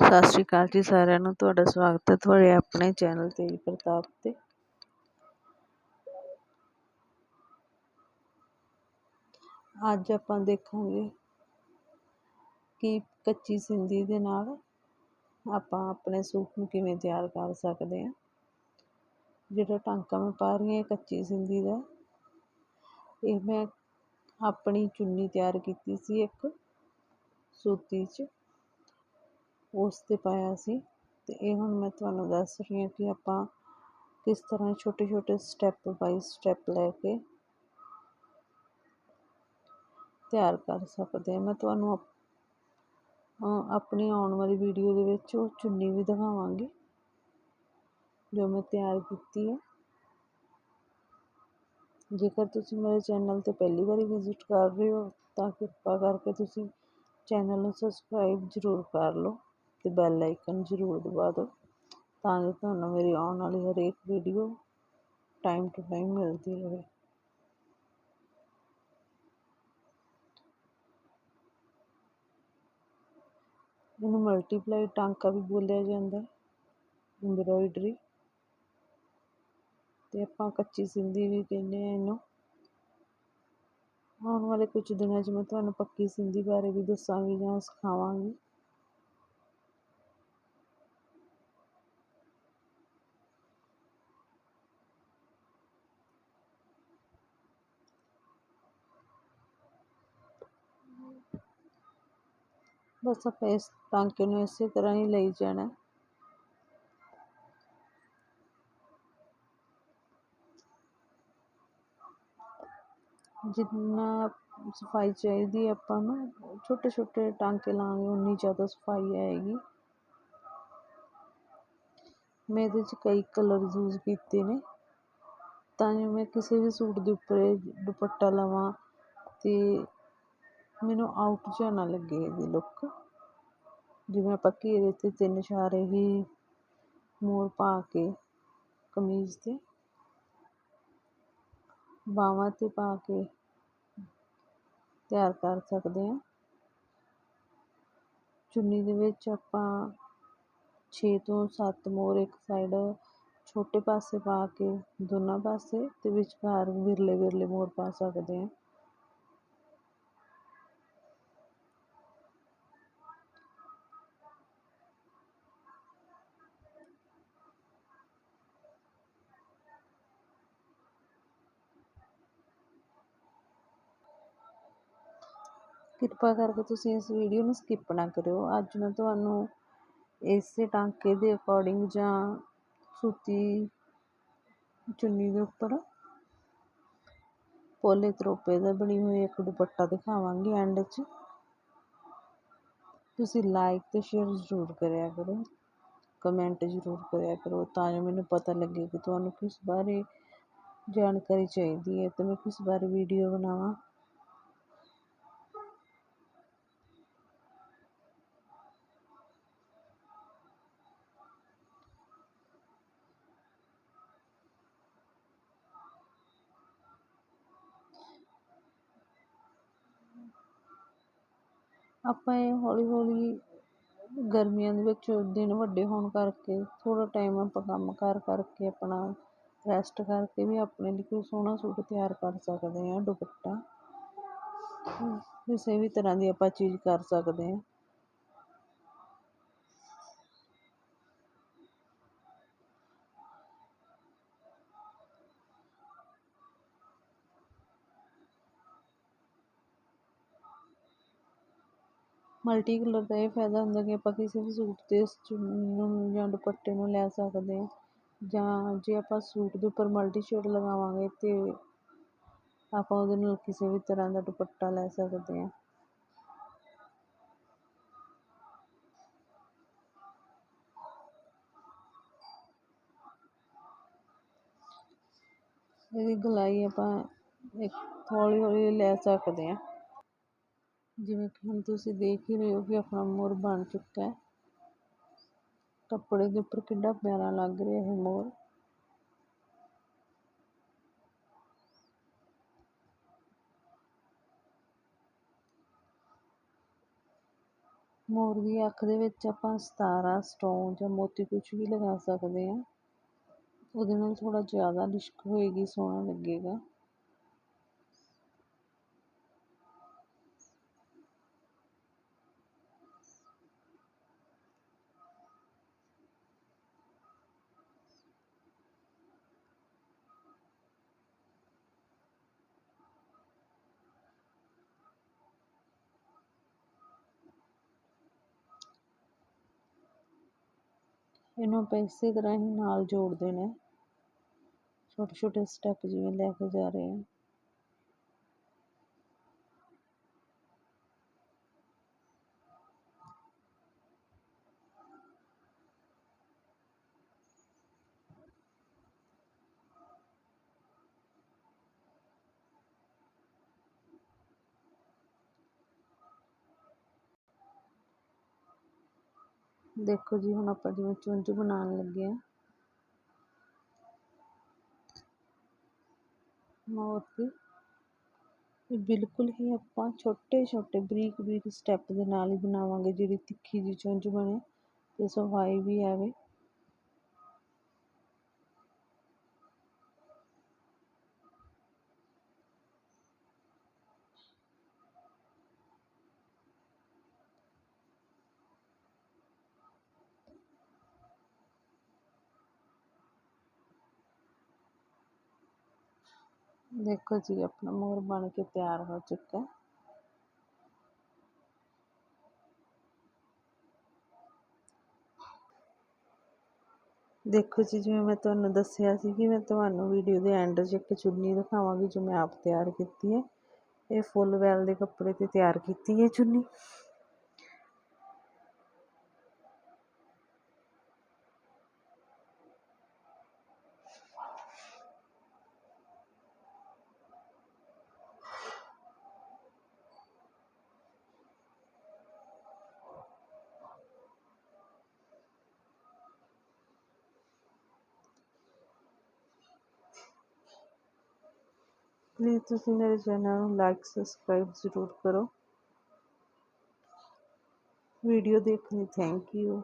ਸਤਿ ਸ਼੍ਰੀ ਅਕਾਲ ਜੀ ਸਾਰਿਆਂ ਨੂੰ, ਤੁਹਾਡਾ ਸਵਾਗਤ ਹੈ ਤੁਹਾਡੇ ਆਪਣੇ ਚੈਨਲ ਤੇਜ ਪ੍ਰਤਾਪ 'ਤੇ। ਅੱਜ ਆਪਾਂ ਦੇਖਾਂਗੇ ਕਿ ਕੱਚੀ ਸਿੰਧੀ ਦੇ ਨਾਲ ਆਪਾਂ ਆਪਣੇ ਸੂਟ ਨੂੰ ਕਿਵੇਂ ਤਿਆਰ ਕਰ ਸਕਦੇ ਹਾਂ। ਜਿਹੜਾ ਟਾਂਕਾ ਮੈਂ ਪਾ ਰਹੀ ਹਾਂ ਕੱਚੀ ਸਿੰਧੀ ਦਾ। ਇਹ ਮੈਂ ਆਪਣੀ ਚੁੰਨੀ ਤਿਆਰ ਕੀਤੀ ਸੀ ਇੱਕ ਸੂਤੀ 'ਚ। ਉਸ 'ਤੇ ਪਾਇਆ ਸੀ। ਅਤੇ ਇਹ ਹੁਣ ਮੈਂ ਤੁਹਾਨੂੰ ਦੱਸ ਰਹੀ ਹਾਂ ਕਿ ਆਪਾਂ ਕਿਸ ਤਰ੍ਹਾਂ ਛੋਟੇ ਛੋਟੇ ਸਟੈਪ ਬਾਈ ਸਟੈਪ ਲੈ ਕੇ ਤਿਆਰ ਕਰ ਸਕਦੇ ਹਾਂ। ਮੈਂ ਤੁਹਾਨੂੰ ਆਪਣੀ ਆਉਣ ਵਾਲੀ ਵੀਡੀਓ ਦੇ ਵਿੱਚ ਉਹ ਚੁੰਨੀ ਵੀ ਦਿਖਾਵਾਂਗੀ, ਜੋ ਮੈਂ ਤਿਆਰ ਕੀਤੀ ਹੈ। ਜੇਕਰ ਤੁਸੀਂ ਮੇਰੇ ਚੈਨਲ 'ਤੇ ਪਹਿਲੀ ਵਾਰੀ ਵਿਜ਼ਿਟ ਕਰ ਰਹੇ ਹੋ, ਤਾਂ ਕਿਰਪਾ ਕਰਕੇ ਤੁਸੀਂ ਚੈਨਲ ਨੂੰ ਸਬਸਕ੍ਰਾਈਬ ਜ਼ਰੂਰ ਕਰ ਲਓ। ਅਤੇ ਬੈਲ ਆਈਕਨ ਜ਼ਰੂਰ ਦਬਾ ਦਿਓ ਤਾਂ ਜੋ ਤੁਹਾਨੂੰ ਮੇਰੀ ਆਉਣ ਵਾਲੀ ਹਰੇਕ ਵੀਡੀਓ ਟਾਈਮ ਟੂ ਟਾਈਮ ਮਿਲਦੀ ਰਹੇ। ਇਹਨੂੰ ਮਲਟੀਪਲਾਈ ਟਾਂਕਾ ਵੀ ਬੋਲਿਆ ਜਾਂਦਾ ਹੈ ਐਮਬਰੋਇਡਰੀ ਤੇ ਆਪਾਂ ਕੱਚੀ ਸਿੰਧੀ ਵੀ ਕਹਿੰਦੇ ਆ ਇਹਨੂੰ। ਆਉਣ ਵਾਲੇ ਕੁਝ ਦਿਨਾਂ 'ਚ ਮੈਂ ਤੁਹਾਨੂੰ ਪੱਕੀ ਸਿੰਧੀ ਬਾਰੇ ਵੀ ਦੱਸਾਂਗੀ ਜਾਂ ਸਿਖਾਵਾਂਗੀ। ਬਸ ਆਪਾਂ ਇਸ ਟਾਂਕੇ ਨੂੰ ਇਸੇ ਤਰ੍ਹਾਂ ਹੀ ਲਈ ਜਾਣਾ। ਜਿੰਨਾ ਸਫ਼ਾਈ ਚਾਹੀਦੀ ਆਪਾਂ ਨੂੰ ਛੋਟੇ ਛੋਟੇ ਟਾਂਕੇ ਲਾਂਗੇ ਉਨੀ ਜ਼ਿਆਦਾ ਸਫ਼ਾਈ ਆਏਗੀ। ਮੈਂ ਇਹਦੇ 'ਚ ਕਈ ਕਲਰ ਯੂਜ਼ ਕੀਤੇ ਨੇ। ਤਾਂ ਜੋ ਮੈਂ ਕਿਸੇ ਵੀ ਸੂਟ ਦੇ ਉੱਪਰ ਦੁਪੱਟਾ ਲਵਾਂ ਅਤੇ ਮੈਨੂੰ ਆਊਟ ਜਿਹਾ ਨਾ ਲੱਗੇ ਇਹਦੀ ਲੁੱਕ ਜਿਵੇਂ ਆਪਾਂ ਘੇਰੇ 'ਤੇ ਤਿੰਨ ਚਾਰ ਹੀ ਮੋਰ ਪਾ ਕੇ ਕਮੀਜ਼ 'ਤੇ ਬਾਹਾਂ 'ਤੇ ਪਾ ਕੇ ਤਿਆਰ ਕਰ ਸਕਦੇ ਹਾਂ। ਚੁੰਨੀ ਦੇ ਵਿੱਚ ਆਪਾਂ ਛੇ ਤੋਂ ਸੱਤ ਮੋਰ ਇੱਕ ਸਾਈਡ ਛੋਟੇ ਪਾਸੇ ਪਾ ਕੇ ਦੋਨਾਂ ਪਾਸੇ ਅਤੇ ਵਿਚਕਾਰ ਵਿਰਲੇ ਵਿਰਲੇ ਮੋਰ ਪਾ ਸਕਦੇ ਹਾਂ। ਕਿਰਪਾ ਕਰਕੇ ਤੁਸੀਂ ਇਸ ਵੀਡੀਓ ਨੂੰ ਸਕਿੱਪ ਨਾ ਕਰਿਓ। ਅੱਜ ਮੈਂ ਤੁਹਾਨੂੰ ਇਸੇ ਟਾਂਕੇ ਦੇ ਅਕੋਰਡਿੰਗ ਜਾਂ ਸੂਤੀ ਚੁੰਨੀ ਦੇ ਉੱਪਰ ਪੋਲੇ ਤਰੋਪੇ ਦਾ ਬਣੀ ਹੋਈ ਇੱਕ ਦੁਪੱਟਾ ਦਿਖਾਵਾਂਗੀ ਐਂਡ 'ਚ। ਤੁਸੀਂ ਲਾਈਕ ਤੇ ਸ਼ੇਅਰ ਜ਼ਰੂਰ ਕਰਿਆ ਕਰੋ। ਕਮੈਂਟ ਜ਼ਰੂਰ ਕਰਿਆ ਕਰੋ ਤਾਂ ਜੋ ਮੈਨੂੰ ਪਤਾ ਲੱਗੇ ਕਿ ਤੁਹਾਨੂੰ ਕਿਸ ਬਾਰੇ ਜਾਣਕਾਰੀ ਚਾਹੀਦੀ ਹੈ ਤੇ ਮੈਂ ਕਿਸ ਬਾਰੇ ਵੀਡੀਓ ਬਣਾਵਾਂ। ਆਪਾਂ ਇਹ ਹੌਲੀ ਹੌਲੀ ਗਰਮੀਆਂ ਦੇ ਵਿੱਚ ਦਿਨ ਵੱਡੇ ਹੋਣ ਕਰਕੇ, ਥੋੜ੍ਹਾ ਟਾਈਮ ਆਪਾਂ ਕੰਮ ਕਾਰ ਕਰਕੇ, ਆਪਣਾ ਰੈਸਟ ਕਰਕੇ ਵੀ ਆਪਣੇ ਲਈ ਕੋਈ ਸੋਹਣਾ ਸੂਟ ਤਿਆਰ ਕਰ ਸਕਦੇ ਹਾਂ, ਦੁਪੱਟਾ। ਕਿਸੇ ਵੀ ਤਰ੍ਹਾਂ ਦੀ ਆਪਾਂ ਚੀਜ਼ ਕਰ ਸਕਦੇ ਹਾਂ। ਮਲਟੀ ਕਲਰ ਦਾ ਇਹ ਫਾਇਦਾ ਹੁੰਦਾ ਕਿ ਆਪਾਂ ਕਿਸੇ ਵੀ ਸੂਟ 'ਤੇ ਇਸ ਚੁੰਨੀ ਨੂੰ ਜਾਂ ਦੁਪੱਟੇ ਨੂੰ ਲੈ ਸਕਦੇ ਹਾਂ, ਜਾਂ ਜੇ ਆਪਾਂ ਸੂਟ ਦੇ ਉੱਪਰ ਮਲਟੀ ਸ਼ੇਡ ਲਗਾਵਾਂਗੇ ਤਾਂ ਆਪਾਂ ਉਹਦੇ ਨਾਲ ਕਿਸੇ ਵੀ ਤਰ੍ਹਾਂ ਦਾ ਦੁਪੱਟਾ ਲੈ ਸਕਦੇ ਹਾਂ। ਇਹਦੀ ਗਲਾਈ ਆਪਾਂ ਇੱਕ ਹੌਲੀ ਹੌਲੀ ਲੈ ਸਕਦੇ ਹਾਂ। ਜਿਵੇਂ ਕਿ ਹੁਣ ਤੁਸੀਂ ਦੇਖ ਹੀ ਰਹੇ ਹੋ ਕਿ ਆਪਣਾ ਮੋਰ ਬਣ ਚੁੱਕਾ ਹੈ। ਕੱਪੜੇ ਦੇ ਉੱਪਰ ਕਿੰਨਾ ਪਿਆਰਾ ਲੱਗ ਰਿਹਾ ਹੈ ਮੋਰ। ਮੋਰ ਦੀ ਅੱਖ ਦੇ ਵਿੱਚ ਆਪਾਂ ਸਤਾਰਾ ਸਟੋਨ ਜਾਂ ਮੋਤੀ ਕੁਛ ਵੀ ਲਗਾ ਸਕਦੇ ਹਾਂ। ਉਹਦੇ ਨਾਲ ਥੋੜਾ ਜ਼ਿਆਦਾ ਲਿਸ਼ਕ ਹੋਏਗੀ, ਸੋਹਣਾ ਲੱਗੇਗਾ। ਇਹਨੂੰ ਆਪਾਂ ਇਸੇ ਤਰ੍ਹਾਂ ਹੀ ਨਾਲ ਜੋੜਦੇ ਨੇ। ਛੋਟੇ ਛੋਟੇ ਸਟੈਪ ਜਿਵੇਂ ਲੈ ਕੇ ਜਾ ਰਹੇ ਹਾਂ। ਦੇਖੋ ਜੀ, ਹੁਣ ਆਪਾਂ ਜਿਵੇਂ ਚੁੰਝ ਬਣਾਉਣ ਲੱਗੇ ਆ ਮੌਤ ਦੀ ਇਹ ਬਿਲਕੁਲ ਹੀ ਆਪਾਂ ਛੋਟੇ ਛੋਟੇ ਬਰੀਕ ਬਰੀਕ ਸਟੈਪ ਦੇ ਨਾਲ ਹੀ ਬਣਾਵਾਂਗੇ, ਜਿਹੜੀ ਤਿੱਖੀ ਜੀ ਚੁੰਝ ਬਣੇ ਅਤੇ ਸਫ਼ਾਈ ਵੀ ਆਵੇ। ਦੇਖੋ ਜੀ ਆਪਣਾ ਮੋਰ ਬਣ ਕੇ ਤਿਆਰ ਹੋ ਚੁੱਕਾ ਦੇਖੋ ਜੀ ਜਿਵੇਂ ਮੈਂ ਤੁਹਾਨੂੰ ਦੱਸਿਆ ਸੀ ਕਿ ਮੈਂ ਤੁਹਾਨੂੰ ਵੀਡੀਓ ਦੇ ਐਂਡ 'ਚ ਇੱਕ ਚੁੰਨੀ ਦਿਖਾਵਾਂਗੀ ਜੋ ਮੈਂ ਆਪ ਤਿਆਰ ਕੀਤੀ ਹੈ ਇਹ ਫੁੱਲ ਵੈਲ ਦੇ ਕੱਪੜੇ ਤੇ ਤਿਆਰ ਕੀਤੀ ਹੈ ਚੁੰਨੀ ਪਲੀਜ਼ ਤੁਸੀਂ ਮੇਰੇ ਚੈਨਲ ਨੂੰ ਲਾਈਕ ਸਬਸਕ੍ਰਾਈਬ ਜ਼ਰੂਰ ਕਰੋ। ਵੀਡੀਓ ਦੇਖਣ ਲਈ ਥੈਂਕ ਯੂ